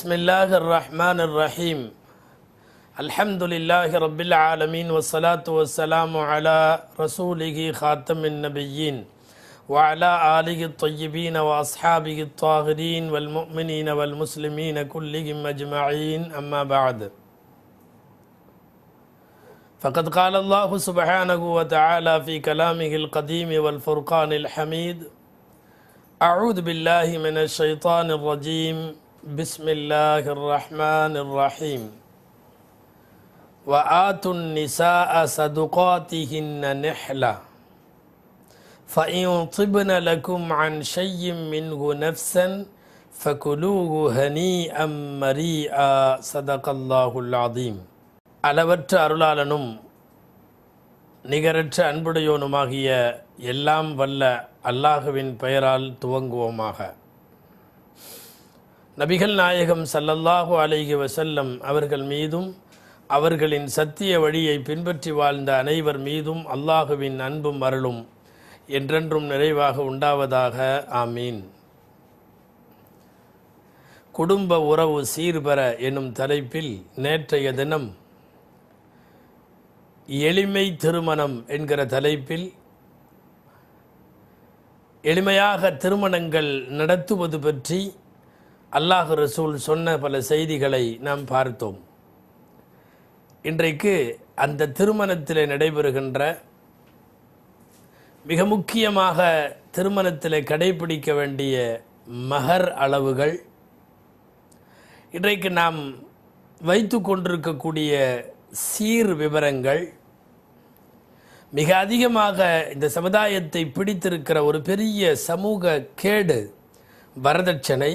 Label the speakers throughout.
Speaker 1: بسم الله الرحمن الرحيم. الحمد لله رب العالمين والصلاة والسلام على رسوله خاتم النبيين وعلى آله الطيبين وأصحابه الطاهرين والمؤمنين والمسلمين كلهم أجمعين. أما بعد فقد قال الله سبحانه وتعالى في كلامه القديم والفرقان الحميد أعوذ بالله من الشيطان الرجيم. بسم الله الرحمن الرحيم وآتوا النساء صدقاتهن نحلة فإن طبن لكم عن شيء منه نفسا فكلوه هنيئا مريئا صدق الله العظيم அளவற்ற அருளாளனும் நிகரற்ற அன்புடையோனுமாகிய எல்லாம் வல்ல அல்லாஹுவின் பெயரால் துவங்குவோமாக நபிகள் நாயகம் சல்லல்லாஹு அலைஹி வசல்லம் அவர்கள் மீதும் அவர்களின் சத்திய வழியை பின்பற்றி வாழ்ந்த அனைவர் மீதும் அல்லாஹுவின் அன்பும் அருளும் என்றென்றும் நிறைவாக உண்டாவதாக. ஆமீன். குடும்ப உறவு சீர்பெற எனும் தலைப்பில் நேற்றைய தினம் எளிமை திருமணம் என்கிற தலைப்பில் எளிமையாக திருமணங்கள் நடத்துவது பற்றி அல்லாஹ் ரசூல் சொன்ன பல செய்திகளை நாம் பார்த்தோம். இன்றைக்கு அந்த திருமணத்தில் நடைபெறுகின்ற மிக முக்கியமாக திருமணத்தில் கடைபிடிக்க வேண்டிய மகர் அளவுகள் இன்றைக்கு நாம் வைத்து கொண்டிருக்கக்கூடிய சீர் விவரங்கள் மிக அதிகமாக இந்த சமுதாயத்தை பிடித்திருக்கிற ஒரு பெரிய சமூக கேடு வரதட்சணை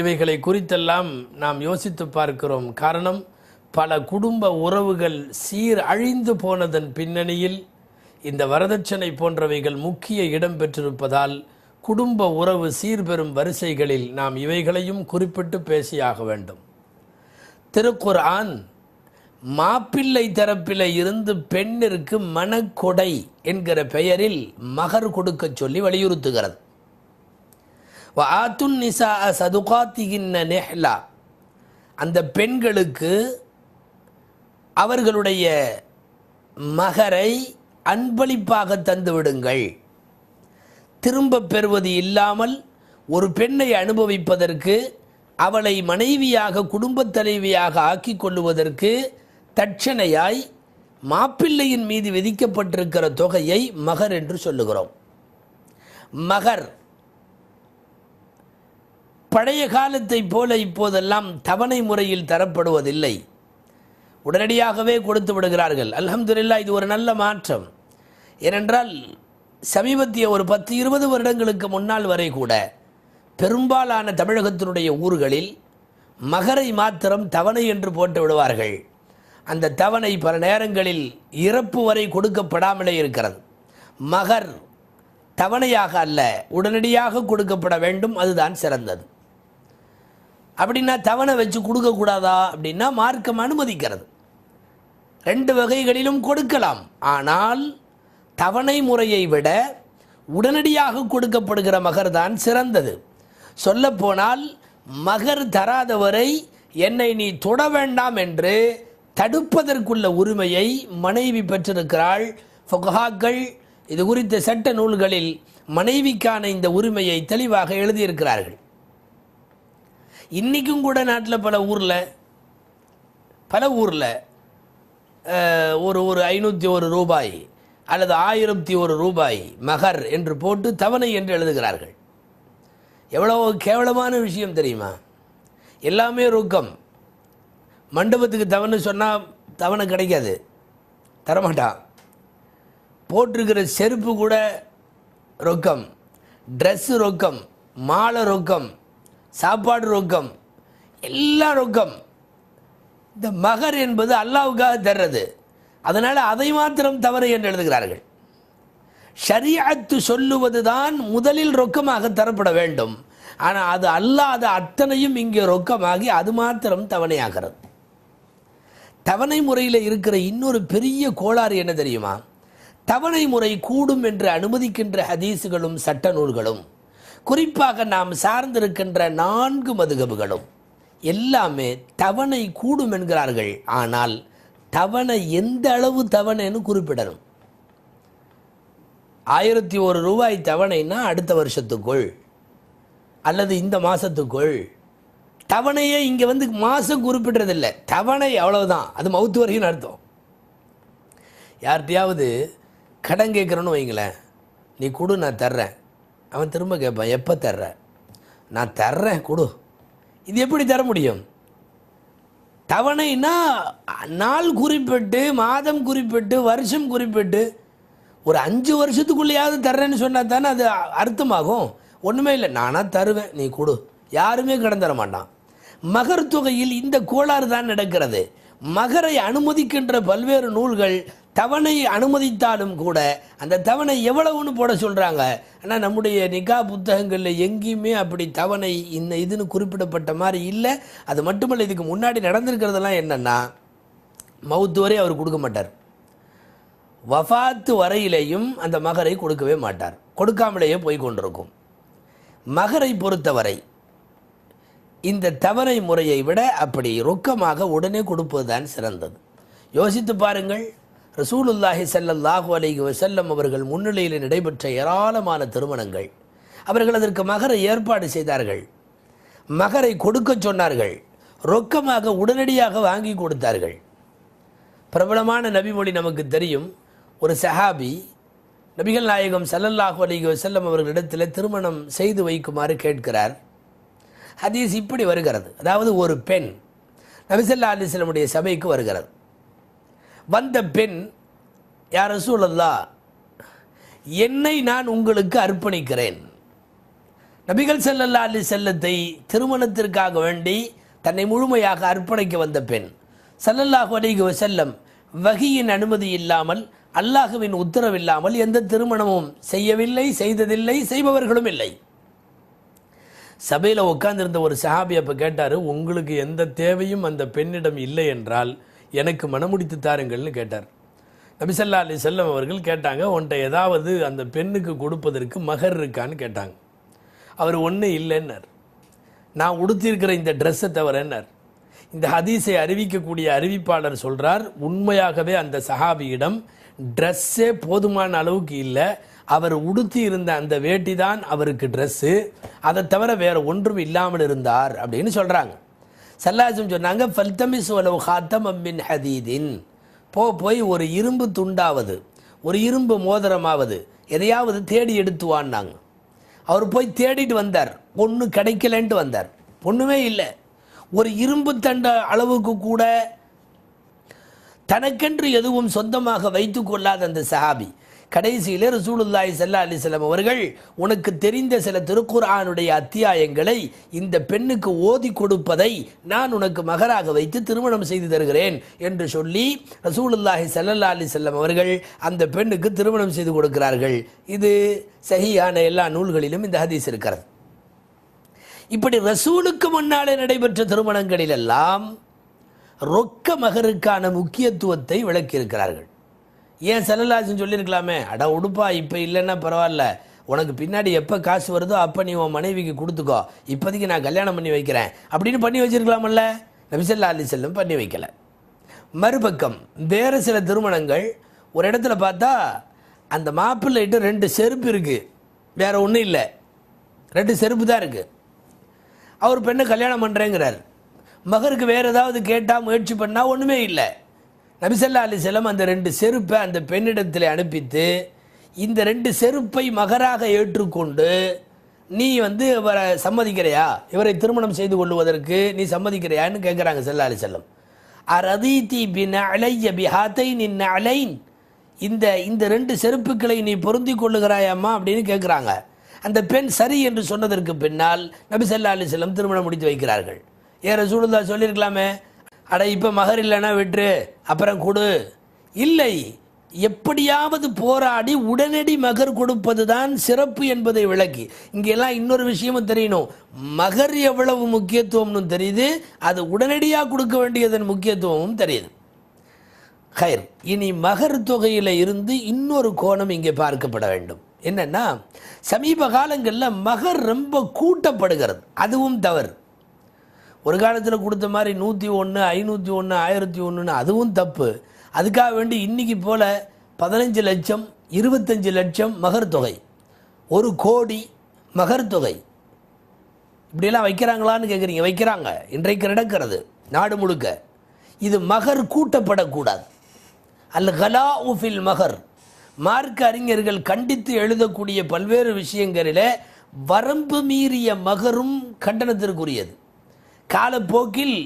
Speaker 1: இவைகளை குறித்தெல்லாம் நாம் யோசித்து பார்க்கிறோம். காரணம் பல குடும்ப உறவுகள் சீர் அழிந்து போனதன் பின்னணியில் இந்த வரதட்சணை போன்றவைகள் முக்கிய இடம் பெற்றிருப்பதால் குடும்ப உறவு சீர்பெறும் வரிசைகளில் நாம் இவைகளையும் குறிப்பிட்டு பேசியாக வேண்டும். திருக்குர்ஆன் மாப்பிள்ளை தரப்பில் இருந்து பெண்ணிற்கு மனக்கொடை என்கிற பெயரில் மகர் கொடுக்க சொல்லி வலியுறுத்துகிறது. ஆத்துன் நிசா சதுகாத்திகின்ன நெஹ்லா. அந்த பெண்களுக்கு அவர்களுடைய மகரை அன்பளிப்பாக தந்துவிடுங்கள் திரும்ப பெறுவது இல்லாமல் ஒரு பெண்ணை அனுபவிப்பதற்கு அவளை மனைவியாக குடும்பத் தலைவியாக ஆக்கிக் கொள்ளுவதற்கு தட்சணையாய் மாப்பிள்ளையின் மீது விதிக்கப்பட்டிருக்கிற தொகையை மகர் என்று சொல்லுகிறோம். மகர் பழைய காலத்தை போல இப்போதெல்லாம் தவணை முறையில் தரப்படுவதில்லை. உடனடியாகவே கொடுத்து விடுகிறார்கள். அல்ஹம்துல்லா இது ஒரு நல்ல மாற்றம். ஏனென்றால் சமீபத்திய ஒரு பத்து இருபது வருடங்களுக்கு முன்னால் வரை கூட பெரும்பாலான தமிழகத்தினுடைய ஊர்களில் மகரை மாத்திரம் தவணை என்று போட்டு விடுவார்கள். அந்த தவணை பல நேரங்களில் இறப்பு வரை கொடுக்கப்படாமலே இருக்கிறது. மகர் தவணையாக அல்ல உடனடியாக கொடுக்கப்பட வேண்டும் அதுதான் சிறந்தது. அப்படின்னா தவணை வச்சு கொடுக்கக்கூடாதா? அப்படின்னா மார்க்கம் அனுமதிக்கிறது. ரெண்டு வகைகளிலும் கொடுக்கலாம். ஆனால் தவணை முறையை விட உடனடியாக கொடுக்கப்படுகிற மகர் தான் சிறந்தது. சொல்லப்போனால் மகர் தராதவரை என்னை நீ தொட வேண்டாம் என்று தடுப்பதற்குள்ள உரிமையை மனைவி பெற்றிருக்கிறாள். ஃபொகஹாக்கள் இது குறித்த சட்ட நூல்களில் மனைவிக்கான இந்த உரிமையை தெளிவாக எழுதியிருக்கிறார்கள். இன்றைக்கும் கூட நாட்டில் பல ஊரில் பல ஊரில் ஒரு ஒரு ஐநூற்றி ஒரு ரூபாய் அல்லது ஆயிரத்தி ஒரு ரூபாய் மகர் என்று போட்டு தவணை என்று எழுதுகிறார்கள். எவ்வளோ கேவலமான விஷயம் தெரியுமா? எல்லாமே ரொக்கம். மண்டபத்துக்கு தவணை சொன்னால் தவணை கிடைக்காது. தரமாட்டான். போட்டிருக்கிற செருப்பு கூட ரொக்கம். ட்ரெஸ்ஸு ரொக்கம். மாலை ரொக்கம். சாப்பாடு ரொக்கம். எல்லாம் ரொக்கம். இந்த மகர் என்பது அல்லாவுக்காக தர்றது. அதனால் அதை மாத்திரம் தவறு என்று எழுதுகிறார்கள். ஷரியாத்து சொல்லுவது தான் முதலில் ரொக்கமாக தரப்பட வேண்டும். ஆனால் அது அல்லாத அத்தனையும் இங்கே ரொக்கமாகி அது மாத்திரம் தவணையாகிறது. தவணை முறையில் இருக்கிற இன்னொரு பெரிய கோளாறு என்ன தெரியுமா? தவணை முறை கூடும் என்று அனுமதிக்கின்ற ஹதீஸுகளும் சட்ட நூல்களும். குறிப்பாக நாம் சார்ந்திருக்கின்ற நான்கு மதுகபுகளும் எல்லாமே தவணை கூடும் என்கிறார்கள். ஆனால் தவணை எந்த அளவு தவணைன்னு குறிப்பிடணும். ஆயிரத்தி ஒரு ரூபாய் தவணைன்னா அடுத்த வருஷத்துக்குள் அல்லது இந்த மாதத்துக்குள் தவணையே இங்கே வந்து மாதம் குறிப்பிடுறதில்ல. தவணை அவ்வளவுதான். அது மவுத்து வரைக்கும் அர்த்தம். யார்கிட்டயாவது கடன் கேட்குறேன்னு வைங்களேன். நீ கொடு நான் தர்றேன். அவன் திரும்ப கேட்பான் எப்போ தர்ற? நான் தர்றேன் கொடு. இது எப்படி தர முடியும்? தவணைனா நாள் குறிப்பிட்டு மாதம் குறிப்பிட்டு வருஷம் குறிப்பிட்டு ஒரு அஞ்சு வருஷத்துக்குள்ளேயாவது தர்றேன்னு சொன்னால் தானே அது அர்த்தமாகும். ஒன்றுமே இல்லை நானாக தருவேன் நீ கொடு. யாருமே கடன் தர மாட்டான். மகர் தொகையில் இந்த கோளாறு தான் நடக்கிறது. மகரை அனுமதிக்கின்ற பல்வேறு நூல்கள் தவணை அனுமதித்தாலும் கூட அந்த தவணை எவ்வளவுன்னு போட சொல்கிறாங்க ஆனால் நம்முடைய நிகா புத்தகங்களில் எங்கேயுமே அப்படி தவணை இந்த இதுன்னு குறிப்பிடப்பட்ட மாதிரி இல்லை. அது மட்டுமல்ல இதுக்கு முன்னாடி நடந்திருக்கிறதெல்லாம் என்னென்னா மவுத்து வரை அவர் கொடுக்க மாட்டார். வஃபாத்து வரையிலேயும் அந்த மகரை கொடுக்கவே மாட்டார். கொடுக்காமலேயே போய் கொண்டிருக்கும். மகரை பொறுத்தவரை இந்த தவணை முறையை விட அப்படி ரொக்கமாக உடனே கொடுப்பதுதான் சிறந்தது. யோசித்து பாருங்கள் ரசூலுல்லாஹி சல்லல்லாஹு அலைஹி வசல்லம் அவர்கள் முன்னிலையில் நடைபெற்ற ஏராளமான திருமணங்கள். அவர்கள் அதற்கு மகரை ஏற்பாடு செய்தார்கள். மகரை கொடுக்க சொன்னார்கள். ரொக்கமாக உடனடியாக வாங்கி கொடுத்தார்கள். பிரபலமான நபிமொழி நமக்கு தெரியும். ஒரு சஹாபி நபிகள் நாயகம் சல்லல்லாஹு அலிக வசல்லம் அவர்களிடத்தில் திருமணம் செய்து வைக்குமாறு கேட்கிறார். ஹதீஸ் இப்படி வருகிறது. அதாவது ஒரு பெண் நபிசல்லா அலிஸ்லமுடைய சபைக்கு வருகிறது. வந்த பெண் யார் ரசூலல்லா என்னை நான் உங்களுக்கு அர்ப்பணிக்கிறேன். நபிகள் செல்லல்லா அலி செல்லத்தை திருமணத்திற்காக வேண்டி தன்னை முழுமையாக அர்ப்பணிக்க வந்த பெண் ஸல்லல்லாஹு அலைஹி செல்லம் வகியின் அனுமதி இல்லாமல் அல்லாஹுவின் உத்தரவில்லாமல் எந்த திருமணமும் செய்யவில்லை செய்ததில்லை செய்பவர்களும் இல்லை. சபையில் உட்கார்ந்திருந்த ஒரு சஹாபி அப்போ கேட்டார் உங்களுக்கு எந்த தேவையும் அந்த பெண்ணிடம் இல்லை என்றால் எனக்கு மனமுடித்து தாருங்கள்னு கேட்டார். நபிசல்லா அலி செல்லம் அவர்கள் கேட்டாங்க உன்ட்ட ஏதாவது அந்த பெண்ணுக்கு கொடுப்பதற்கு மகர் இருக்கான்னு கேட்டாங்க. அவர் ஒன்று இல்லைன்னார். நான் உடுத்தியிருக்கிற இந்த ட்ரெஸ்ஸை தவிரன்னார் இந்த ஹதீஸை அறிவிக்கக்கூடிய அறிவிப்பாளர் சொல்கிறார் உண்மையாகவே அந்த சஹாபியிடம் ட்ரெஸ்ஸே போதுமான அளவுக்கு இல்லை. அவர் உடுத்தி இருந்த அந்த வேட்டி தான் அவருக்கு ட்ரெஸ்ஸு அதை தவிர வேறு ஒன்றும் இல்லாமல் இருந்தார் அப்படின்னு சொல்கிறாங்க சல்லாசம் சொன்னாங்க ஃபல்தமிஸ் வலவு ஹாத்தம் அம்மின் ஹதீதின். போ போய் ஒரு இரும்பு துண்டாவது ஒரு இரும்பு மோதிரமாவது எதையாவது தேடி எடுத்து வான்னாங்க அவர் போய் தேடிட்டு வந்தார். பொண்ணு கிடைக்கலன்ட்டு வந்தார். ஒன்றுமே இல்லை. ஒரு இரும்பு தண்ட அளவுக்கு கூட தனக்கென்று எதுவும் சொந்தமாக வைத்து கொள்ளாத அந்த சஹாபி கடைசியிலே ரசூலுல்லாஹி ஸல்லா அலிஸ்லாம் அவர்கள் உனக்கு தெரிந்த சில திருக்குர்ஆனுடைய அத்தியாயங்களை இந்த பெண்ணுக்கு ஓதி கொடுப்பதை நான் உனக்கு மகராக வைத்து திருமணம் செய்து தருகிறேன் என்று சொல்லி ரசூலுல்லாஹி ஸல்லல்லா அலிஸ்லாம் அவர்கள் அந்த பெண்ணுக்கு திருமணம் செய்து கொடுக்கிறார்கள். இது சகியான எல்லா நூல்களிலும் இந்த ஹதீஸ் இருக்கிறது. இப்படி ரசூலுக்கு முன்னாலே நடைபெற்ற திருமணங்களிலெல்லாம் ரொக்க மகருக்கான முக்கியத்துவத்தை விளக்கியிருக்கிறார்கள். ஏன் செல்லலாசன் சொல்லியிருக்கலாமே? அட உடுப்பா இப்போ இல்லைன்னா பரவாயில்ல. உனக்கு பின்னாடி எப்போ காசு வருதோ அப்போ நீ உன் மனைவிக்கு கொடுத்துக்கோ. இப்போதைக்கு நான் கல்யாணம் பண்ணி வைக்கிறேன். அப்படின்னு பண்ணி வச்சிருக்கலாமல்ல? நபிசல்லா அலி செல்லம் பண்ணி வைக்கல. மறுபக்கம் வேறு சில திருமணங்கள் ஒரு இடத்துல பார்த்தா அந்த மாப்பிள்ளைட்டு ரெண்டு செருப்பு இருக்குது வேறு ஒன்றும் இல்லை. ரெண்டு செருப்பு தான் இருக்குது அவர் பெண்ணை கல்யாணம் பண்ணுறேங்கிறார் மகருக்கு வேறு ஏதாவது கேட்டால் முயற்சி பண்ணால் ஒன்றுமே இல்லை. நபிசல்லா அலிசல்லம் அந்த ரெண்டு செருப்பை அந்த பெண்ணிடத்தில் அனுப்பித்து இந்த ரெண்டு செருப்பை மகராக ஏற்றுக்கொண்டு நீ வந்து இவரை சம்மதிக்கிறையா? இவரை திருமணம் செய்து கொள்வதற்கு நீ சம்மதிக்கிறையான்னு கேட்குறாங்க செல்லா அலிசல்லம் அரதீதி பின் அலைய பிஹாத்தை நின் அலைன் இந்த இந்த ரெண்டு செருப்புக்களை நீ பொருந்தி கொள்ளுகிறாயாம்மா அப்படின்னு கேட்குறாங்க அந்த பெண் சரி என்று சொன்னதற்கு பின்னால் நபி சல்லா அலிசல்லம் திருமணம் முடித்து வைக்கிறார்கள். ஏற ரசூலுல்லா சொல்லியிருக்கலாமே? அட இப்போ மகர் இல்லைன்னா விட்டுரு. அப்புறம் கொடு. இல்லை எப்படியாவது போராடி உடனடி மகர் கொடுப்பது தான் சிறப்பு என்பதை விளக்கி. இங்கெல்லாம் இன்னொரு விஷயமும் தெரியணும். மகர் எவ்வளவு முக்கியத்துவம்னு தெரியுது. அது உடனடியாக கொடுக்க வேண்டியதன் முக்கியத்துவமும் தெரியுது. ஹைர் இனி மகர் தொகையில் இருந்து இன்னொரு கோணம் இங்கே பார்க்கப்பட வேண்டும். என்னென்னா சமீப காலங்களில் மகர் ரொம்ப கூட்டப்படுகிறது. அதுவும் தவறு. ஒரு காலத்தில் கொடுத்த மாதிரி நூற்றி ஒன்று ஐநூற்றி ஒன்று ஆயிரத்தி ஒன்றுன்னு அதுவும் தப்பு. அதுக்காக வேண்டி இன்றைக்கி போல் பதினஞ்சு லட்சம் இருபத்தஞ்சு லட்சம் மகர் தொகை. ஒரு கோடி மகர் தொகை. இப்படியெல்லாம் வைக்கிறாங்களான்னு கேட்குறீங்க வைக்கிறாங்க. இன்றைக்கு நடக்கிறது நாடு முழுக்க. இது மகர் கூட்டப்படக்கூடாது. அல் ஹலா உஃபில் மகர். மார்க்க அறிஞர்கள் கண்டித்து எழுதக்கூடிய பல்வேறு விஷயங்களில் வரம்பு மீறிய மகரும் கண்டனத்திற்குரியது. காலப்போக்கில்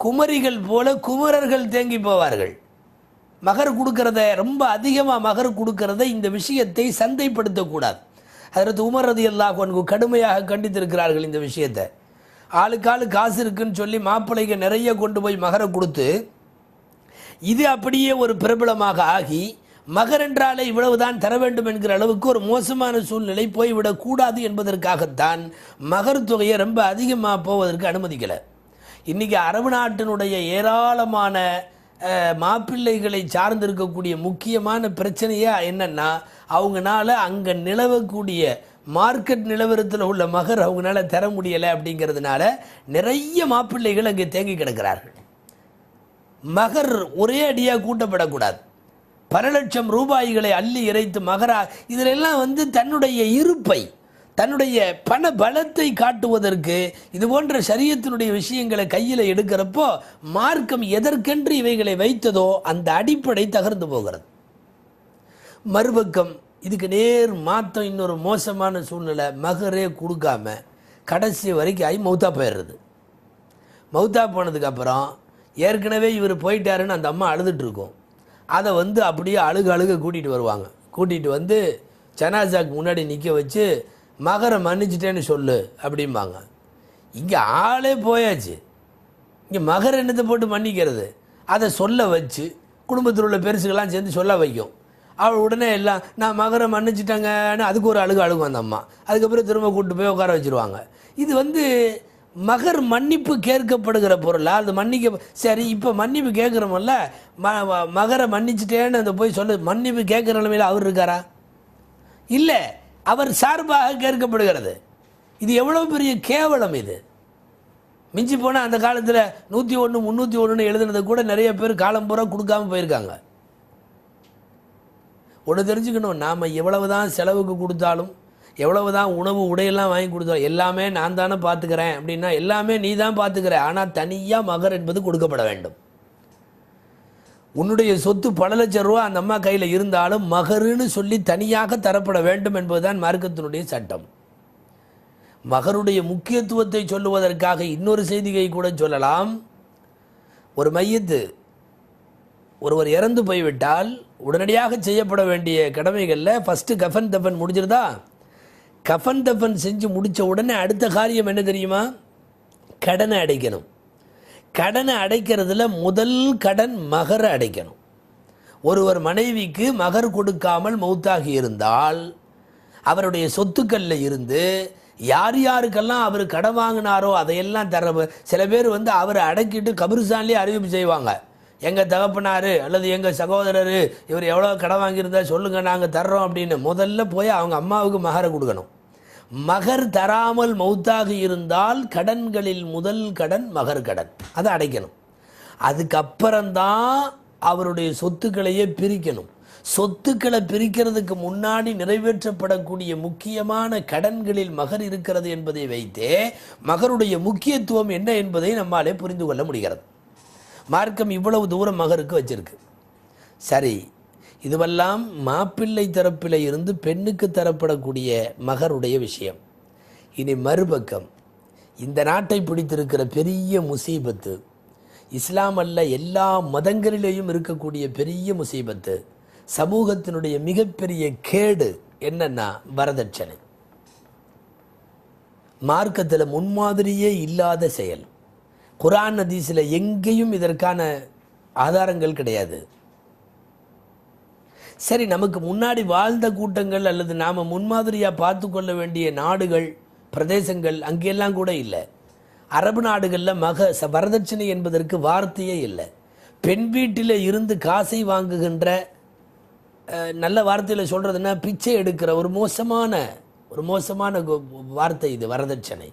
Speaker 1: குமரிகள் போல குமரர்கள் தேங்கி போவார்கள். மகர் கொடுக்கறத ரொம்ப அதிகமாக மகர் கொடுக்கறத இந்த விஷயத்தை சந்தைப்படுத்தக்கூடாது. அதற்கு உமர் ரதி அல்லாஹ் கடுமையாக கண்டித்திருக்கிறார்கள் இந்த விஷயத்தை. ஆளுக்கு காசு இருக்குன்னு சொல்லி மாப்பிள்ளைக்கு நிறைய கொண்டு போய் மகரை கொடுத்து இது அப்படியே ஒரு பிரபலமாக ஆகி மகர் என்றாலே இவ்வளவுதான் தர வேண்டும் என்கிற அளவுக்கு ஒரு மோசமான சூழ்நிலை போய்விடக்கூடாது என்பதற்காகத்தான் மகர் தொகையை ரொம்ப அதிகமாக போவதற்கு அனுமதிக்கலை. இன்னைக்கு அரபு நாட்டினுடைய ஏராளமான மாப்பிள்ளைகளை சார்ந்திருக்கக்கூடிய முக்கியமான பிரச்சனையே என்னென்னா அவங்கனால அங்கே நிலவக்கூடிய மார்க்கெட் நிலவரத்தில் உள்ள மகர் அவங்களால தர முடியலை அப்படிங்கிறதுனால நிறைய மாப்பிள்ளைகள் அங்கே தேங்கி கிடக்கிறார்கள். மகர் ஒரே அடியாக கூட்டப்படக்கூடாது. பல லட்சம் ரூபாய்களை அள்ளி இறைத்து மகரா. இதிலெல்லாம் வந்து தன்னுடைய இருப்பை தன்னுடைய பண பலத்தை காட்டுவதற்கு இது போன்ற சரியத்தினுடைய விஷயங்களை கையில் எடுக்கிறப்போ மார்க்கம் எதற்கென்று இவைகளை வைத்ததோ அந்த அடிப்படை தகர்ந்து போகிறது. மறுபக்கம் இதுக்கு நேர் மாற்றம் இன்னொரு மோசமான சூழ்நிலை மகரே கொடுக்காம கடைசி வரைக்கும் ஆகி மௌத்தா போயிடுறது. மௌத்தா போனதுக்கப்புறம் ஏற்கனவே இவர் போயிட்டாருன்னு அந்த அம்மா அழுதுட்டு அதை வந்து அப்படியே அழுக அழுக கூட்டிகிட்டு வருவாங்க. கூட்டிகிட்டு வந்து ஜனாசாக்கு முன்னாடி நிற்க வச்சு மகரை மன்னிச்சிட்டேன்னு சொல்லு அப்படிம்பாங்க. இங்கே ஆளே போயாச்சு. இங்கே மகர் என்னத்தை போட்டு மன்னிக்கிறது? அதை சொல்ல வச்சு குடும்பத்தில் உள்ள பெருசுகள்லாம் சேர்ந்து சொல்ல வைக்கும். அவள் உடனே எல்லாம் நான் மகரை மன்னிச்சிட்டேங்கன்னு அதுக்கு ஒரு அழுகு அழுகும் அந்த அம்மா. அதுக்கப்புறம் திரும்ப கூப்பிட்டு போய் உட்கார வச்சிருவாங்க. இது வந்து மகர் மன்னிப்பு கேட்கப்படுகிற பொருளா? அது மன்னிக்க சரி இப்போ மன்னிப்பு கேட்குறோமல்ல ம மகரை மன்னிச்சிட்டேன்னு அந்த போய் சொல்லு மன்னிப்பு கேட்குற நிலைமையில் அவர் இருக்காரா? இல்லை அவர் சார்பாக கேட்கப்படுகிறது. இது எவ்வளோ பெரிய கேவலம் இது. மிஞ்சி போனால் அந்த காலத்தில் நூற்றி ஒன்று முந்நூற்றி ஒன்றுன்னு எழுதுனதை கூட நிறைய பேர் காலம் பூரா கொடுக்காம போயிருக்காங்க. ஒன்று தெரிஞ்சுக்கணும் நாம் எவ்வளவு தான் செலவுக்கு கொடுத்தாலும் எவ்வளவு தான் உணவு உடையெல்லாம் வாங்கி கொடுத்தாலும் எல்லாமே நான் தானே பார்த்துக்கிறேன் அப்படின்னா எல்லாமே நீ தான் பார்த்துக்கிற. ஆனால் தனியாக மகர் என்பது கொடுக்கப்பட வேண்டும். உன்னுடைய சொத்து பல லட்சம் ரூபா அந்த அம்மா கையில் இருந்தாலும் மகருன்னு சொல்லி தனியாக தரப்பட வேண்டும் என்பதுதான் மார்க்கத்தினுடைய சட்டம். மகருடைய முக்கியத்துவத்தை சொல்லுவதற்காக இன்னொரு செய்தியை கூட சொல்லலாம். ஒரு மையத்து ஒருவர் இறந்து போய்விட்டால் உடனடியாக செய்யப்பட வேண்டிய கடமைகளில் ஃபஸ்ட்டு கஃபன் தஃபன் முடிஞ்சிருதா? கஃபன் தஃபன் செஞ்சு முடித்த உடனே அடுத்த காரியம் என்ன தெரியுமா? கடனை அடைக்கணும். கடனை அடைக்கிறதுல முதல் கடன் மகரை அடைக்கணும். ஒருவர் மனைவிக்கு மகர் கொடுக்காமல் மௌத்தாகி இருந்தால் அவருடைய சொத்துக்களில் இருந்து யார் யாருக்கெல்லாம் அவர் கடன் வாங்கினாரோ அதையெல்லாம் தர சில பேர் வந்து அவரை அடக்கிட்டு கபிரிஸ்தான்லேயே அறிவிப்பு செய்வாங்க. எங்கள் தகப்பனார் அல்லது எங்கள் சகோதரர் இவர் எவ்வளோ கடன் வாங்கியிருந்தா சொல்லுங்கள் நாங்கள் தர்றோம் அப்படின்னு முதல்ல போய் அவங்க அம்மாவுக்கு மகரை கொடுக்கணும். மகர் தராமல் மௌத்தாக இருந்தால் கடன்களில் முதல் கடன் மகர் கடன். அதை அடைக்கணும். அதுக்கப்புறம்தான் அவருடைய சொத்துக்களையே பிரிக்கணும். சொத்துக்களை பிரிக்கிறதுக்கு முன்னாடி நிறைவேற்றப்படக்கூடிய முக்கியமான கடன்களில் மகர் இருக்கிறது என்பதை வைத்தே மகருடைய முக்கியத்துவம் என்ன என்பதை நம்மாலே புரிந்து கொள்ள முடிகிறது. மார்க்கம் இவ்வளவு தூரம் மகருக்கு வச்சிருக்கு. சரி இதுவெல்லாம் மாப்பிள்ளை தரப்பில் இருந்து பெண்ணுக்கு தரப்படக்கூடிய மகருடைய விஷயம். இனி மறுபக்கம் இந்த நாட்டை பிடித்திருக்கிற பெரிய முசீபத்து இஸ்லாம் அல்ல எல்லா மதங்களிலேயும் இருக்கக்கூடிய பெரிய முசீபத்து சமூகத்தினுடைய மிகப்பெரிய கேடு என்னன்னா வரதட்சணை. மார்க்கத்தில் முன்மாதிரியே இல்லாத செயல். குரான் நதீஸில் எங்கேயும் இதற்கான ஆதாரங்கள் கிடையாது. சரி நமக்கு முன்னாடி வாழ்ந்த கூட்டங்கள் அல்லது நாம் முன்மாதிரியாக பார்த்து கொள்ள வேண்டிய நாடுகள் பிரதேசங்கள் அங்கெல்லாம் கூட இல்லை. அரபு நாடுகளில் மக ச- வரதட்சணை என்பதற்கு வார்த்தையே இல்லை. பெண் வீட்டில் இருந்து காசை வாங்குகின்ற நல்ல வார்த்தையில் சொல்கிறதுன்னா பிச்சை எடுக்கிற ஒரு மோசமான ஒரு மோசமான கு- வார்த்தை இது வரதட்சணை.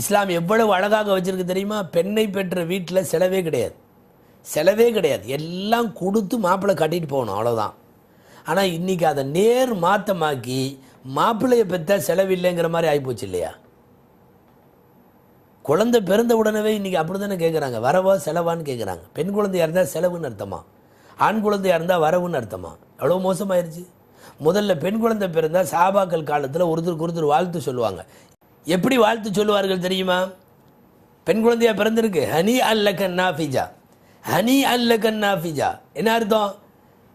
Speaker 1: இஸ்லாம் எவ்வளவு அழகாக வச்சுருக்கு தெரியுமா? பெண்ணை பெற்ற வீட்டில் செலவே கிடையாது. செலவே கிடையாது. எல்லாம் கொடுத்து மாப்பிள்ளை கட்டிட்டு போகணும் அவ்வளோதான் ஆனால் இன்றைக்கி அதை நேர் மாற்றமாக்கி மாப்பிள்ளையை பெற்ற செலவில்லைங்கிற மாதிரி ஆகிப்போச்சு இல்லையா? குழந்தை பிறந்த உடனே இன்றைக்கி அப்படி தானே கேட்குறாங்க வரவா செலவான்னு கேட்குறாங்க பெண் குழந்தையாக இருந்தால் செலவுன்னு அர்த்தமா? ஆண் குழந்தையாக இருந்தால் வரவுன்னு அர்த்தமா? எவ்வளோ மோசமாயிருச்சு. முதல்ல பெண் குழந்தை பிறந்தால் சாபாக்கள் காலத்தில் ஒருத்தருக்கு ஒருத்தர் வாழ்த்து சொல்லுவாங்க. எப்படி வாழ்த்து சொல்லுவார்கள் தெரியுமா? பெண் குழந்தையா பிறந்திருக்கு. ஹனி அல்ல நாஃபிஜா. ஹனி அல்ல நாஃபிஜா. என்ன அர்த்தம்?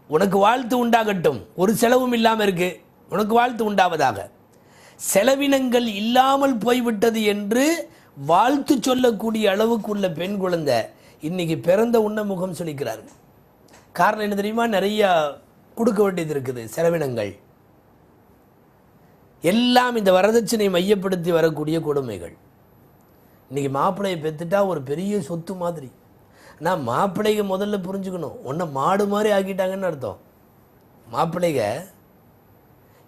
Speaker 1: உனக்கு வாழ்த்து உண்டாகட்டும். ஒரு செலவும் இல்லாமல் இருக்கு. உனக்கு வாழ்த்து உண்டாவதாக. செலவினங்கள் இல்லாமல் போய்விட்டது என்று வாழ்த்து சொல்லக்கூடிய அளவுக்கு உள்ள பெண் குழந்தை இன்னைக்கு பிறந்த உண்ண முகம் சொல்லிக்கிறார்கள். காரணம் என்ன தெரியுமா? நிறையா கொடுக்க வேண்டியது இருக்குது செலவினங்கள். எல்லாம் இந்த வரதட்சணை மையப்படுத்தி வரக்கூடிய கொடுமைகள். இன்றைக்கி மாப்பிள்ளையை பெற்றுட்டா ஒரு பெரிய சொத்து மாதிரி. ஆனால் மாப்பிள்ளைங்க முதல்ல புரிஞ்சுக்கணும். ஒன்றை மாடு மாதிரி ஆக்கிட்டாங்கன்னு அர்த்தம். மாப்பிள்ளைக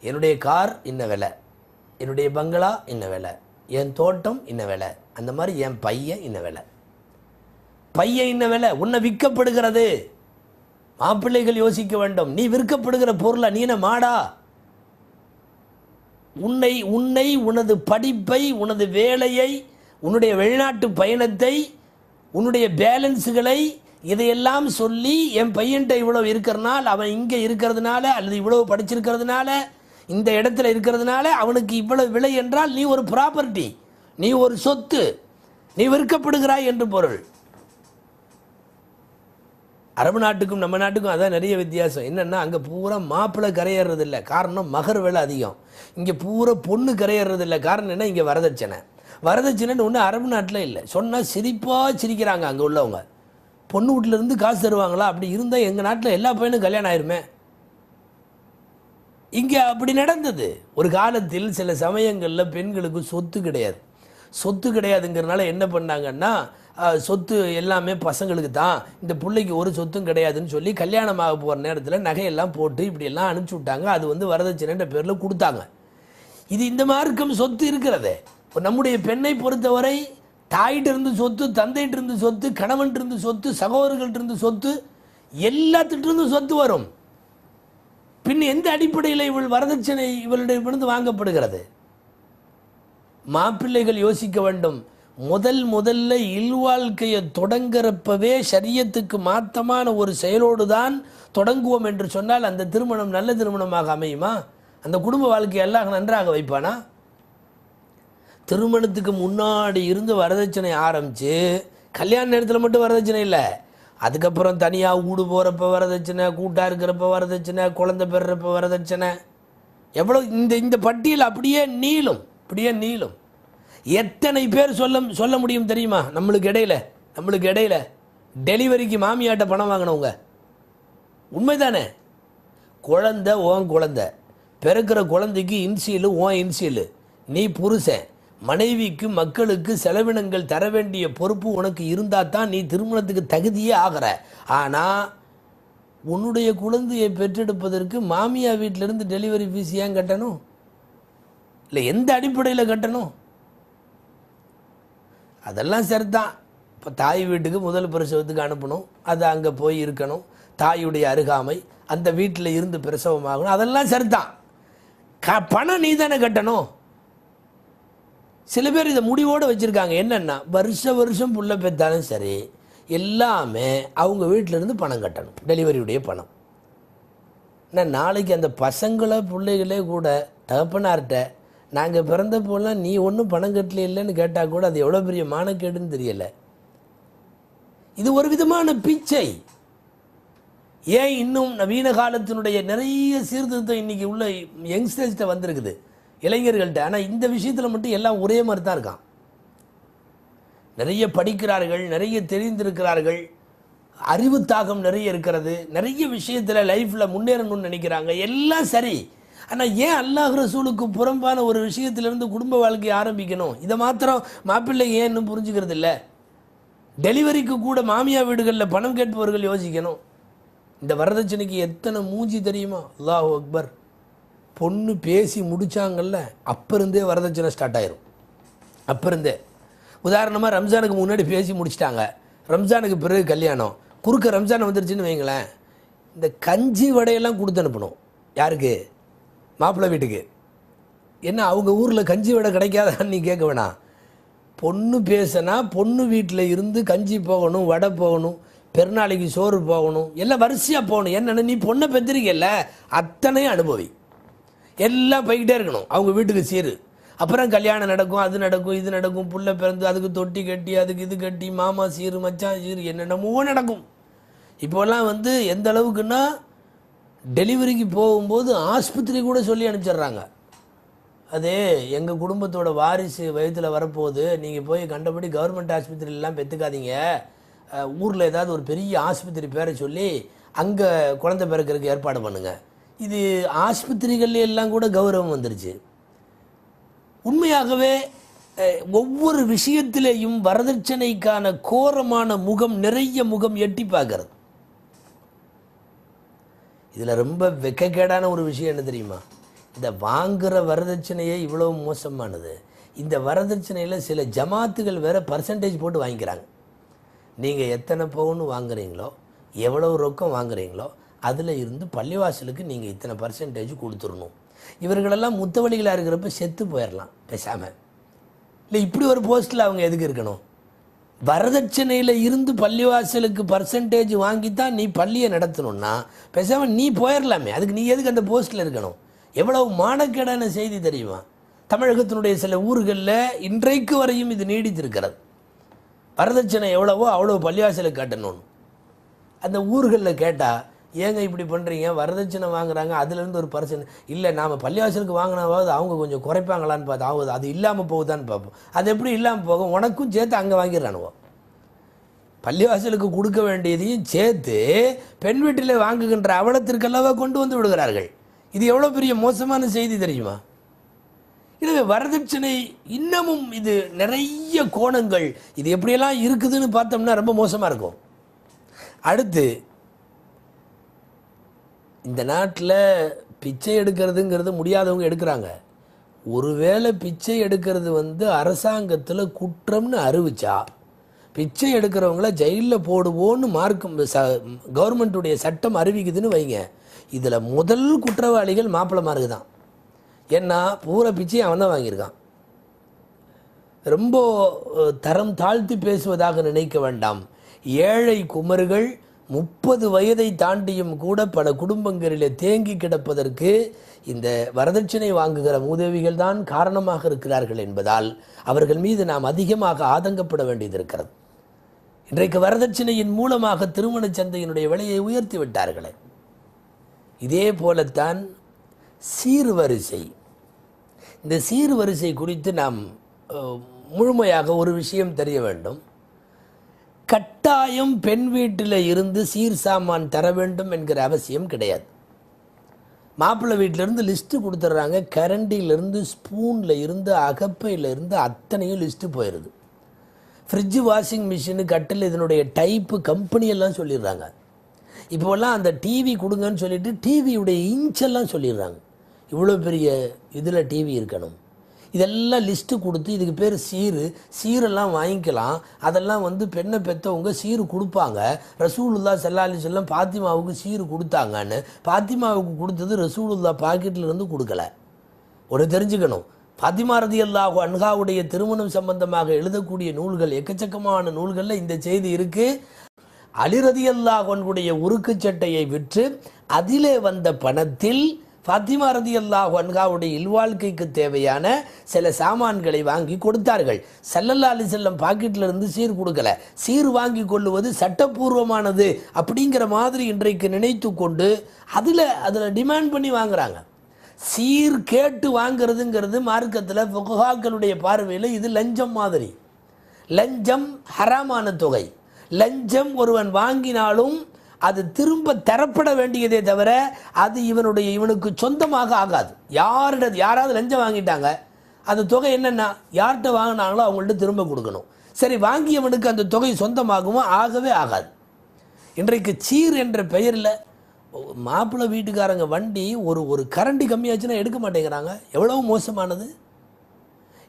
Speaker 1: என்னுடைய கார் இன்ன விலை. என்னுடைய பங்களா இன்ன விலை. என் தோட்டம் இன்ன விலை. அந்த மாதிரி என் பையன் இன்ன விலை. பையன் இன்ன விலை. உன்னை விற்கப்படுகிறது. மாப்பிள்ளைகள் யோசிக்க வேண்டும். நீ விற்கப்படுகிற பொருளை நீ என்ன மாடா? உன்னை உன்னை உனது படிப்பை உனது வேலையை உன்னுடைய வெளிநாட்டு பயணத்தை உன்னுடைய பேலன்ஸுகளை இதையெல்லாம் சொல்லி என் பையன்கிட்ட இவ்வளோ இருக்கிறனால அவன் இங்கே இருக்கிறதுனால அல்லது இவ்வளோ படிச்சிருக்கிறதுனால இந்த இடத்துல இருக்கிறதுனால அவனுக்கு இவ்வளவு விலை என்றால் நீ ஒரு ப்ராப்பர்ட்டி நீ ஒரு சொத்து நீ விற்கப்படுகிறாய் என்று பொருள். அரபு நாட்டுக்கும் நம்ம நாட்டுக்கும் அதான் நிறைய வித்தியாசம். என்னென்னா அங்கே பூரா மாப்பிள்ளை கரையேறது இல்லை காரணம் மகர் விலை அதிகம். இங்கே பூரா பொண்ணு கரையேறது இல்லை காரணம் என்ன? இங்கே வரதட்சணை. வரதட்சணைன்னு ஒன்று அரபு நாட்டில் இல்லை. சொன்னால் சிரிப்பாக சிரிக்கிறாங்க அங்கே உள்ளவங்க. பொண்ணு வீட்டிலேருந்து காசு தருவாங்களா? அப்படி இருந்தால் எங்கள் நாட்டில் எல்லா பையனும் கல்யாணம் ஆயிருமே. இங்கே அப்படி நடந்தது. ஒரு காலத்தில் சில சமயங்களில் பெண்களுக்கு சொத்து கிடையாது. சொத்து கிடையாதுங்கிறனால என்ன பண்ணாங்கன்னா சொத்து எல்லாமே பசங்களுக்கு தான் இந்த பிள்ளைக்கு ஒரு சொத்தும் கிடையாதுன்னு சொல்லி கல்யாணம் ஆக போகிற நேரத்தில் நகையெல்லாம் போட்டு இப்படியெல்லாம் அனுப்பிச்சி விட்டாங்க. அது வந்து வரதட்சணைன்ற பேரில் கொடுத்தாங்க. இது இந்த மார்க்கம் சொத்து இருக்கிறது. இப்போ நம்முடைய பெண்ணை பொறுத்தவரை தாயிட்ட இருந்து சொத்து தந்தைகிட்ட இருந்து சொத்து கணவன் இருந்து சொத்து சகோதரர்கள்ட்ட இருந்து சொத்து எல்லாத்துட்டு இருந்து சொத்து வரும். பின் எந்த அடிப்படையில் இவள் வரதட்சணை இவளிடமிருந்து வாங்கப்படுகிறது? மாப்பிள்ளைகள் யோசிக்க வேண்டும். முதல் முதல்ல இல்வாழ்க்கையை தொடங்குறப்பவே சரியத்துக்கு மாத்தமான ஒரு செயலோடு தான் தொடங்குவோம் என்று சொன்னால் அந்த திருமணம் நல்ல திருமணமாக அமையுமா? அந்த குடும்ப வாழ்க்கை எல்லாம் நன்றாக வைப்பானா? திருமணத்துக்கு முன்னாடி இருந்து வரதட்சணை ஆரம்பித்து கல்யாண நேரத்தில் மட்டும் வரதட்சணை இல்லை. அதுக்கப்புறம் தனியாக ஊடு போகிறப்ப வரதட்சணை கூட்டாக இருக்கிறப்ப வரதட்சணை குழந்தை பெறுறப்ப வரதட்சணை. எவ்வளோ இந்த இந்த பட்டியல் அப்படியே நீளும் அப்படியே நீளும். எத்தனை பேர் சொல்ல சொல்ல முடியும் தெரியுமா? நம்மளுக்கு இடையில நம்மளுக்கு இடையில டெலிவரிக்கு மாமியாட்ட பணம் வாங்கினவங்க. உண்மைதானே? குழந்தை ஓன் குழந்தை. பிறக்கிற குழந்தைக்கு இன்சியலு ஓன் இன்சியலு நீ புருஷன். மனைவிக்கு மக்களுக்கு செலவினங்கள் தர வேண்டிய பொறுப்பு உனக்கு இருந்தால் தான் நீ திருமணத்துக்கு தகுதியே ஆகிற. ஆனால் உன்னுடைய குழந்தையை பெற்றெடுப்பதற்கு மாமியா வீட்டிலேருந்து டெலிவரி ஃபீஸ் ஏன் கட்டணும்? இல்லை எந்த அடிப்படையில் கட்டணும்? அதெல்லாம் சரிதான். இப்போ தாய் வீட்டுக்கு முதல் பிரசவத்துக்கு அனுப்பணும். அது அங்கே போய் இருக்கணும். தாயுடைய அருகாமை அந்த வீட்டில் இருந்து பிரசவமாகணும். அதெல்லாம் சரிதான். க பணம் நீ தானே கட்டணும். சில பேர் இதை முடிவோடு வச்சுருக்காங்க. என்னென்னா வருஷ வருஷம் புள்ள பெற்றாலும் சரி எல்லாமே அவங்க வீட்டிலேருந்து பணம் கட்டணும். டெலிவரியுடைய பணம். நான் நாளைக்கு அந்த பசங்களை பிள்ளைகளே கூட தகப்பனார்கிட்ட நாங்கள் பிறந்தப்போலாம் நீ ஒன்றும் பணம் கட்டல இல்லைன்னு கேட்டால் கூட அது எவ்வளோ பெரிய மானக்கேடுன்னு தெரியலை. இது ஒரு விதமான பிச்சை. ஏன் இன்னும் நவீன காலத்தினுடைய நிறைய சீர்திருத்தம் இன்றைக்கி உள்ள யங்ஸ்டர்ஸ்கிட்ட வந்திருக்குது இளைஞர்கள்ட்ட. ஆனால் இந்த விஷயத்தில் மட்டும் எல்லாம் ஒரே மாதிரி தான் இருக்கான். நிறைய படிக்கிறார்கள் நிறைய தெரிந்திருக்கிறார்கள். அறிவு தாகம் நிறைய இருக்கிறது. நிறைய விஷயத்தில் லைஃப்பில் முன்னேறணும்னு நினைக்கிறாங்க. எல்லாம் சரி. ஆனால் ஏன் அல்லாஹ் ரசூலுக்கு புறம்பான ஒரு விஷயத்திலிருந்து குடும்ப வாழ்க்கையை ஆரம்பிக்கணும்? இதை மாத்திரம் மாப்பிள்ளை ஏன் இன்னும் புரிஞ்சுக்கிறது இல்லை? டெலிவரிக்கு கூட மாமியா வீடுகளில் பணம் கேட்பவர்கள் யோசிக்கணும். இந்த வரதட்சணைக்கு எத்தனை மூஞ்சி தெரியுமா? அல்லாஹ் அக்பர். பொண்ணு பேசி முடித்தாங்கல்ல அப்ப இருந்தே வரதட்சணை ஸ்டார்ட் ஆயிரும். அப்ப இருந்தே உதாரணமாக ரம்ஜானுக்கு முன்னாடி பேசி முடிச்சிட்டாங்க. ரம்ஜானுக்கு பிறகு கல்யாணம். குறுக்க ரம்ஜான் வந்துருச்சுன்னு வைங்களேன். இந்த கஞ்சி வடையெல்லாம் கொடுத்து அனுப்பணும். யாருக்கு? மாப்பிள்ளை வீட்டுக்கு. என்ன அவங்க ஊரில் கஞ்சி வடை கிடைக்காதான்னு நீ கேட்க வேணாம். பொண்ணு பேசினா பொண்ணு வீட்டில் இருந்து கஞ்சி போகணும் வடை போகணும் பெருநாளைக்கு சோறு போகணும் எல்லாம் வரிசையாக போகணும். என்னென்ன நீ பொண்ணை பெற்றிருக்கல அத்தனையும் அனுபவி. எல்லாம் போய்கிட்டே இருக்கணும். அவங்க வீட்டுக்கு சீரு. அப்புறம் கல்யாணம் நடக்கும் அது நடக்கும் இது நடக்கும் புள்ள பிறந்து அதுக்கு தொட்டி கட்டி அதுக்கு இது கட்டி மாமா சீரு மச்சான் சீரு என்னென்னமோ நடக்கும். இப்போல்லாம் வந்து எந்த அளவுக்குன்னா டெலிவரிக்கு போகும்போது ஆஸ்பத்திரி கூட சொல்லி அனுப்பிச்சிடுறாங்க. அது எங்கள் குடும்பத்தோட வாரிசு வயதில் வரப்போகுது நீங்கள் போய் கண்டபடி கவர்மெண்ட் ஆஸ்பத்திரிலாம் பெற்றுக்காதீங்க ஊரில் ஏதாவது ஒரு பெரிய ஆஸ்பத்திரி பேரை சொல்லி அங்கே குழந்தை பிறக்கிறதுக்கு ஏற்பாடு பண்ணுங்கள் இது ஆஸ்பத்திரிகள் எல்லாம் கூட கௌரவம் வந்துருச்சு. உண்மையாகவே ஒவ்வொரு விஷயத்திலேயும் வரதட்சணைக்கான கோரமான முகம் நிறைய முகம் எட்டி பார்க்கறது. இதில் ரொம்ப வெக்கக்கேடான ஒரு விஷயம் என்ன தெரியுமா? இந்த வாங்குகிற வரதட்சணையே இவ்வளோ மோசமானது. இந்த வரதட்சணையில் சில ஜமாத்துகள் வேறு பர்சன்டேஜ் போட்டு வாங்கிக்கிறாங்க. நீங்கள் எத்தனை பவுன் வாங்குறீங்களோ எவ்வளவு ரொக்கம் வாங்குறீங்களோ அதில் இருந்து பள்ளிவாசலுக்கு நீங்கள் இத்தனை பர்சன்டேஜ் கொடுத்துடணும். இவர்களெல்லாம் முத்தவழிகளாக இருக்கிறப்ப செத்து போயிடலாம் பேசாமல் இல்லை இப்படி ஒரு போஸ்ட்டில் அவங்க எதுக்கு இருக்கணும்? வரதட்சணையில் இருந்து பள்ளிவாசலுக்கு பர்சன்டேஜ் வாங்கித்தான் நீ பள்ளியை நடத்தணும்னா பேசாமல் நீ போயிடலாமே அதுக்கு நீ எதுக்கு அந்த போஸ்ட்டில் இருக்கணும்? எவ்வளவு மானக்கேடான செய்தி தெரியுமா? தமிழகத்தினுடைய சில ஊர்களில் இன்றைக்கு வரையும் இது நீடித்திருக்கிறது. வரதட்சணை எவ்வளவோ அவ்வளோ பள்ளிவாசலுக்கு கட்டணும். அந்த ஊர்களில் கேட்டால் ஏங்க இப்படி பண்ணுறீங்க வரதட்சணை வாங்குறாங்க. அதுலேருந்து ஒரு பிரச்சனை இல்லை நாம் பள்ளிவாசலுக்கு வாங்கினாவது அவங்க கொஞ்சம் குறைப்பாங்களான்னு பார்த்தா ஆகுது அது இல்லாமல் போகுதான்னு பார்ப்போம். அது எப்படி இல்லாமல் போகும்? உனக்கும் சேர்த்து அங்கே வாங்கிடுறானுவோ. பள்ளிவாசலுக்கு கொடுக்க வேண்டியதையும் சேர்த்து பெண் வீட்டில் வாங்குகின்ற அவலத்திற்கல்லவா கொண்டு வந்து விடுகிறார்கள். இது எவ்வளோ பெரிய மோசமான செய்தி தெரியுமா? எனவே வரதட்சணை இன்னமும் இது நிறைய கோணங்கள். இது எப்படியெல்லாம் இருக்குதுன்னு பார்த்தோம்னா ரொம்ப மோசமாக இருக்கும். அடுத்து இந்த நாட்டில் பிச்சை எடுக்கிறதுங்கிறது முடியாதவங்க எடுக்கிறாங்க. ஒருவேளை பிச்சை எடுக்கிறது வந்து அரசாங்கத்தில் குற்றம்னு அறிவிச்சா பிச்சை எடுக்கிறவங்கள ஜெயிலில் போடுவோன்னு மார்க்கும் ச கவர்மெண்ட்டுடைய சட்டம் அறிவிக்குதுன்னு வைங்க. இதில் முதல் குற்றவாளிகள் மாப்பிள்ளமாருக்கு தான். ஏன்னா பூரா பிச்சை அவன் தான் வாங்கியிருக்கான். ரொம்ப தரம் தாழ்த்தி பேசுவதாக நினைக்க வேண்டாம். ஏழை குமர்கள் முப்பது வயதை தாண்டியும் கூட பல குடும்பங்களிலே தேங்கி கிடப்பதற்கு இந்த வரதட்சணை வாங்குகிற மூதேவிகள் தான் காரணமாக இருக்கிறார்கள் என்பதால் அவர்கள் மீது நாம் அதிகமாக ஆதங்கப்பட வேண்டியது இருக்கிறது இன்றைக்கு வரதட்சணையின் மூலமாக திருமண சந்தையினுடைய விலையை உயர்த்தி விட்டார்களே. இதே போலத்தான் சீர்வரிசை. இந்த சீர்வரிசை குறித்து நாம் முழுமையாக ஒரு விஷயம் தெரிய வேண்டும். கட் கட்டாயம் பெண் வீட்டில் இருந்து சீர் சாமான் தர வேண்டும் என்கிற அவசியம் கிடையாது. மாப்பிள்ளை வீட்டிலேருந்து லிஸ்ட்டு கொடுத்துட்றாங்க கரண்டியிலேருந்து ஸ்பூனில் இருந்து அகப்பையில் இருந்து அத்தனையும் லிஸ்ட்டு போயிடுது ஃப்ரிட்ஜு வாஷிங் மிஷினு கட்டில் இதனுடைய டைப்பு கம்பெனியெல்லாம் சொல்லிடுறாங்க. இப்போல்லாம் அந்த டிவி கொடுங்கன்னு சொல்லிட்டு டிவியுடைய இன்ச்செல்லாம் சொல்லிடுறாங்க. இவ்வளோ பெரிய இதில் டிவி இருக்கணும். இதெல்லாம் லிஸ்ட்டு கொடுத்து இதுக்கு பேர் சீரு. சீரெல்லாம் வாங்கிக்கலாம். அதெல்லாம் வந்து பெண்ணை பெற்றவங்க சீரு கொடுப்பாங்க. ரசூலுல்லா செல்லாலி செல்லம் பாத்திமாவுக்கு சீரு கொடுத்தாங்கன்னு பாத்திமாவுக்கு கொடுத்தது ரசூலுல்லா பாக்கெட்லேருந்து கொடுக்கல. ஒரு தெரிஞ்சுக்கணும். பாத்திமா ரதி அல்லாஹு அன்ஹாவுடைய திருமணம் சம்பந்தமாக எழுதக்கூடிய நூல்கள் எக்கச்சக்கமான நூல்களில் இந்த செய்தி இருக்குது அலிரதி அல்லாஹ் அல்லாஹனுடைய உருக்கு சட்டையை விற்று அதிலே வந்த பணத்தில் ஃபாத்திமா ரதி அல்லாஹ் அன்ஹாவுடைய இல்வாழ்க்கைக்கு தேவையான சில சாமான்களை வாங்கி கொடுத்தார்கள். சல்லல்லா அலி செல்லம் பாக்கெட்ல இருந்து சீர் கொடுக்கல. சீர் வாங்கி கொள்ளுவது சட்டப்பூர்வமானது அப்படிங்கிற மாதிரி இன்றைக்கு நினைத்து கொண்டு அதில் அதில் டிமாண்ட் பண்ணி வாங்குறாங்க. சீர் கேட்டு வாங்குறதுங்கிறது மார்க்கத்தில் ஃபுகஹாக்களுடைய பார்வையில் இது லஞ்சம் மாதிரி. லஞ்சம் ஹராமான தொகை. லஞ்சம் ஒருவன் வாங்கினாலும் அது திரும்ப தரப்பட வேண்டியதே தவிர அது இவனுடைய இவனுக்கு சொந்தமாக ஆகாது. யாரிட யாராவது லஞ்சம் வாங்கிட்டாங்க அந்த தொகை என்னென்னா யார்கிட்ட வாங்கினாங்களோ அவங்கள்ட்ட திரும்ப கொடுக்கணும். சரி வாங்கியவனுக்கு அந்த தொகை சொந்தமாகுமா? ஆகவே ஆகாது. இன்றைக்கு சீர் என்ற பெயரில் மாப்பிள்ளை வீட்டுக்காரங்க வண்டி ஒரு ஒரு கரண்டி கம்மியாச்சுன்னா எடுக்க மாட்டேங்கிறாங்க. எவ்வளவு மோசமானது?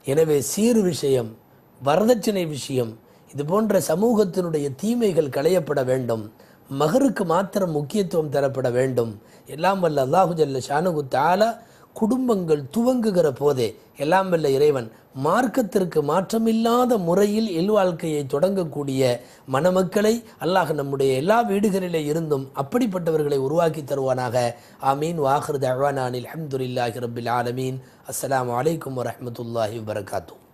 Speaker 1: எனவே சீர் விஷயம் வரதட்சணை விஷயம் இது போன்ற சமூகத்தினுடைய தீமைகள் களையப்பட வேண்டும். மகருக்கு மாத்திரம் முக்கியத்துவம் தரப்பட வேண்டும். எல்லாம் வல்ல அல்லாஹு ஜல்ல ஷானுகு தாலா குடும்பங்கள் துவங்குகிற போதே எல்லாம் வல்ல இறைவன் மார்க்கத்திற்கு மாற்றமில்லாத முறையில் இல்வாழ்க்கையை தொடங்கக்கூடிய மணமக்களை அல்லாஹ் நம்முடைய எல்லா வீடுகளிலே இருந்தும் அப்படிப்பட்டவர்களை உருவாக்கி தருவானாக. ஆமீன். வாஹர் தஹ்வானில் அஹமதுல்லாஹி ரபில் ஆலமீன். அஸ்லாம் வலைக்கம் வரமத்துல்லாஹி வரகாத்தூ